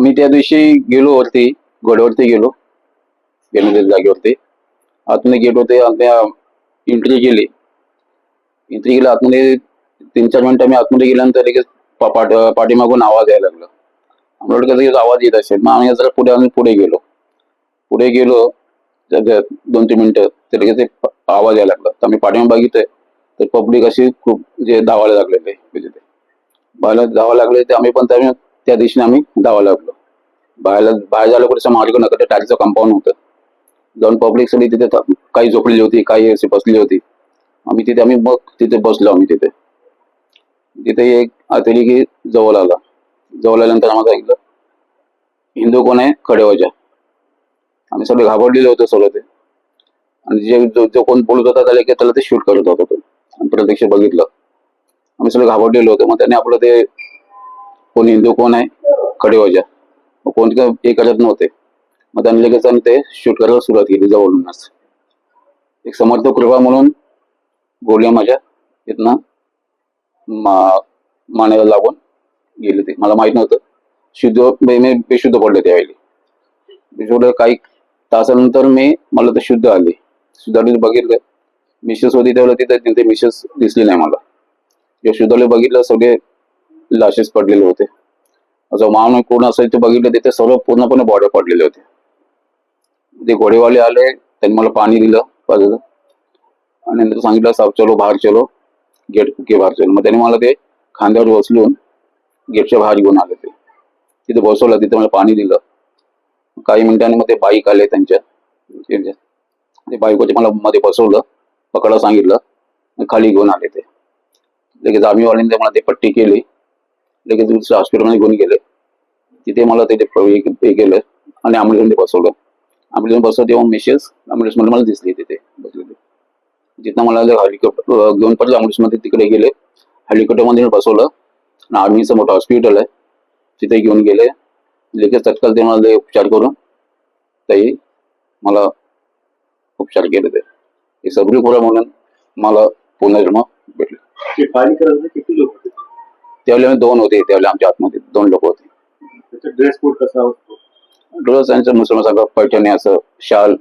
आम्ही त्या दिवशी गेलो वरती गडवरती गेलो. गेलो जागेवरती. आतमध्ये गेलो ते त्या एंट्री केली. एंट्री केली आतमध्ये तीन चार मिनिटं आम्ही आतमध्ये गेल्यानंतर लगेच पाठ पाठीमागून आवाज यायला लागला. आम्हाला कसं आवाज येत असेल. मग आम्ही जरा पुढे आम्ही पुढे गेलो. पुढे गेलो दोन तीन मिनटं ते लगेच ते आवाज यायला लागला. तर आम्ही पाठीमागे बघितलंय तर पब्लिक अशी खूप जे धावायला लागलेले म्हणजे ते. बाहेर धावायला लागले ते आम्ही पण त्या त्या दिवशी आम्ही धावायला लागलो. बाहेर बाहेर झालं कुठे मार्ग नका टाकीचं कंपाऊंड होतं. जाऊन पब्लिक सगळी तिथे काही झोपलेली होती काही अशी बसली होती. आम्ही तिथे आम्ही मग तिथे बसलो आम्ही तिथे. तिथे एक अतिरेकी जवळ आला. जवळ आल्यानंतर आम्हाला ऐकलं हिंदू कोण आहे? खडेवाजा. आम्ही सगळे घाबरलेले होते सगळं ते. आणि जे जो जो कोण बोलत होता त्याला की त्याला ते शूट करत होता तो. आणि प्रत्यक्ष बघितलं. आम्ही सगळे घाबरलेलो होतो. मग त्याने आपलं ते कोण हिंदू कोण आहे? खडेवाजा. कोणते हे करत नव्हते. मग त्यांनी लगेच त्यांनी ते शूट करायला सुरुवात केली जवळूनच. एक समर्थ कृपा म्हणून गोळ्या माझ्या इथनं मा- मानेला लागून गेले ते. मला माहीत नव्हतं. शुद्ध मी बेशुद्ध पडले त्यावेळी. बेशुद्ध काही तासानंतर मी मला तर शुद्ध आले. शुद्ध बघितलं. मिसेस होती त्यावेळेला तिथे तिथे मिसेस दिसली नाही मला. जेव्हा शुद्धाला बघितलं सगळे लाशेस पडलेले होते. जो मान कोण असेल ते बघितलं तिथे सर्व पूर्णपणे बॉडी पडलेले होते. ते घोडेवाले आले त्यांनी मला पाणी दिलं बाजूला आणि नंतर सांगितलं साहेब चलो बाहेर चलो. गेट के बाहेर चलो. मग त्यांनी मला ते खांद्यावर बसलून गेटच्या बाहेर घेऊन आले ते. तिथे बसवलं तिथे मला पाणी दिलं. काही मिनिटांनी मग ते बाईक आले त्यांच्या. ते बाईकवरती मला मध्ये बसवलं पकडा सांगितलं. खाली घेऊन आले ते. लगेच आम्हीवाल्यांनी मला ते पट्टी केली. लगेच दुसऱ्या हॉस्पिटलमध्ये घेऊन गेले. तिथे मला ते ते हे केलं आणि ॲम्ब्युलन्समध्ये बसवलं. ॲम्ब्युलन्स बसवलं तेव्हा मेसेज ॲम्ब्युलन्समध्ये मला दिसली तिथे बसलेली. जिथं मला हेलिकॉप्टर घेऊन परत ॲम्ब्युलन्समध्ये तिकडे गेले. हेलिकॉप्टरमध्ये बसवलं. आणि आर्मीचं मोठं हॉस्पिटल आहे. तिथे घेऊन गेले. लगेच तत्काळ ते मला ते उपचार करून तेही मला उपचार केले ते. हे सगळी पोरं म्हणून मला पुनर्जन्म भेटले. ते किती लोक? होते त्यावेळी आम्ही दोन होते त्यावेळी आमच्या आतमध्ये दोन लोक होते. त्याचा ड्रेस कोड कसा असतो? रोज त्यांचं मुसलमान सगळं पैठणी असं शाल